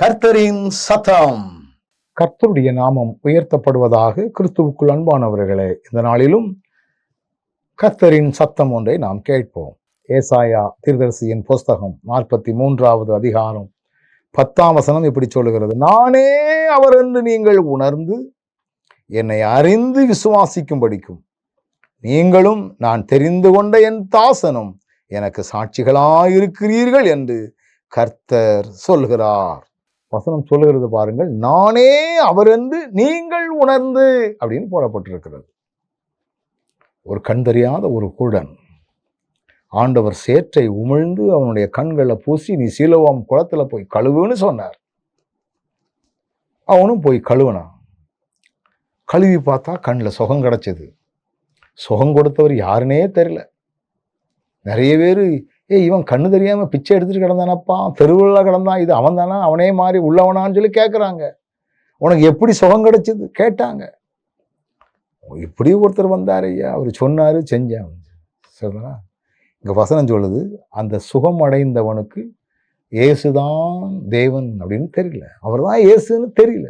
கர்த்தரின் சத்தம். கர்த்தருடைய நாமம் உயர்த்தப்படுவதாக கிறிஸ்துவுக்குள் அன்பானவர்களே இந்த நாளிலும் கர்த்தரின் சத்தம் ஒன்றை நாம் கேட்போம். ஏசாயா தீர்தரிசியின் புஸ்தகம் நாற்பத்தி மூன்றாவது அதிகாரம் பத்தாம் வசனம் இப்படி சொல்லுகிறது. நானே அவர் என்று நீங்கள் உணர்ந்து என்னை அறிந்து விசுவாசிக்கும் படிக்கும் நீங்களும் நான் தெரிந்து கொண்ட என் தாசனும் எனக்கு சாட்சிகளாயிருக்கிறீர்கள் என்று கர்த்தர் சொல்கிறார். வசனம் சொல்லுகிறது பாருங்கள் நானே அவர் என்று நீங்கள் உணர்ந்து அப்படின்னு போடப்பட்டிருக்கிறது. ஒரு கண் தெரியாத ஒரு குடன் ஆண்டவர் சேற்றை உமிழ்ந்து அவனுடைய கண்களை பூசி நீ சீலவாம் குளத்துல போய் கழுவுன்னு சொன்னார். அவனும் போய் கழுவினான். கழுவி பார்த்தா கண்ணில் சுகம் கிடச்சிது. சுகம் கொடுத்தவர் யாருன்னே தெரியல. நிறைய பேர் ஏய் இவன் கண்ணு தெரியாமல் பிச்சை எடுத்துகிட்டு கிடந்தானப்பா? தெருவில் கிடந்தான். இது அவன் தானா அவனே மாதிரி உள்ளவனான்னு சொல்லி கேட்குறாங்க உனக்கு எப்படி சுகம் கிடைச்சிது? கேட்டாங்க. இப்படி ஒருத்தர் வந்தார் ஐயா. அவர் சொன்னார் செஞ்சேன் சரிங்களா இங்கே வசனம் சொல்லுது அந்த சுகம் அடைந்தவனுக்கு இயேசுதான் தேவன் அப்படின்னு தெரியல. அவர் தான் இயேசுன்னு தெரியல.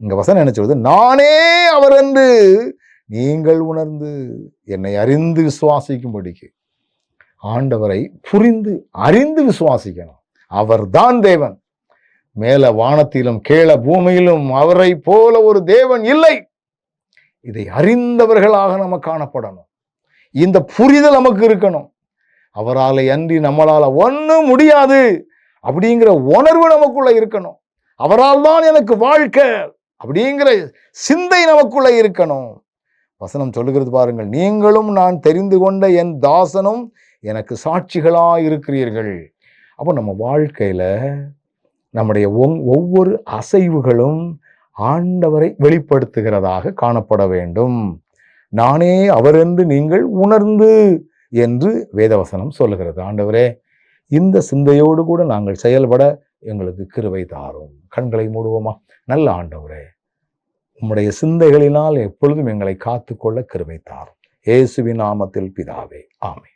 இங்கே வசனம் என்ன சொல்லுது? நானே அவர் என்று நீங்கள் உணர்ந்து என்னை அறிந்து விசுவாசிக்கும்படிக்கு. ஆண்டவரை புரிந்து அறிந்து விசுவாசிக்கணும். அவர்தான் தேவன். மேல வானத்திலும் கீழே பூமியிலும் அவரை போல ஒரு தேவன் இல்லை. இதை அறிந்தவர்களாக நம்ம காணப்படணும். இந்த புரிதல் நமக்கு இருக்கணும். அவரால் அன்றி நம்மளால் ஒன்றும் முடியாது அப்படிங்கிற உணர்வு நமக்குள்ள இருக்கணும். அவரால் தான் எனக்கு வாழ்க்கை அப்படிங்கிற சிந்தை நமக்குள்ள இருக்கணும். வசனம் சொல்லுகிறது பாருங்கள் நீங்களும் நான் தெரிந்து கொண்ட என் தாசனும் எனக்கு சாட்சிகளாக இருக்கிறீர்கள் அப்போ நம்ம வாழ்க்கையில் நம்முடைய ஒங்- ஒவ்வொரு அசைவுகளும் ஆண்டவரை வெளிப்படுத்துகிறதாக காணப்பட வேண்டும். நானே அவர் என்று நீங்கள் உணர்ந்து என்று வேதவசனம் சொல்லுகிறது. ஆண்டவரே இந்த சிந்தையோடு கூட நாங்கள் செயல்பட எங்களுக்கு கிருவை தாரும். கண்களை மூடுவோமா? நல்ல ஆண்டவரே. உம்முடைய சிந்தைகளினால் எப்பொழுதும் எங்களை காத்துக்கொள்ள கிருபை தாரும். இயேசுவின் நாமத்தில் பிதாவே. ஆமை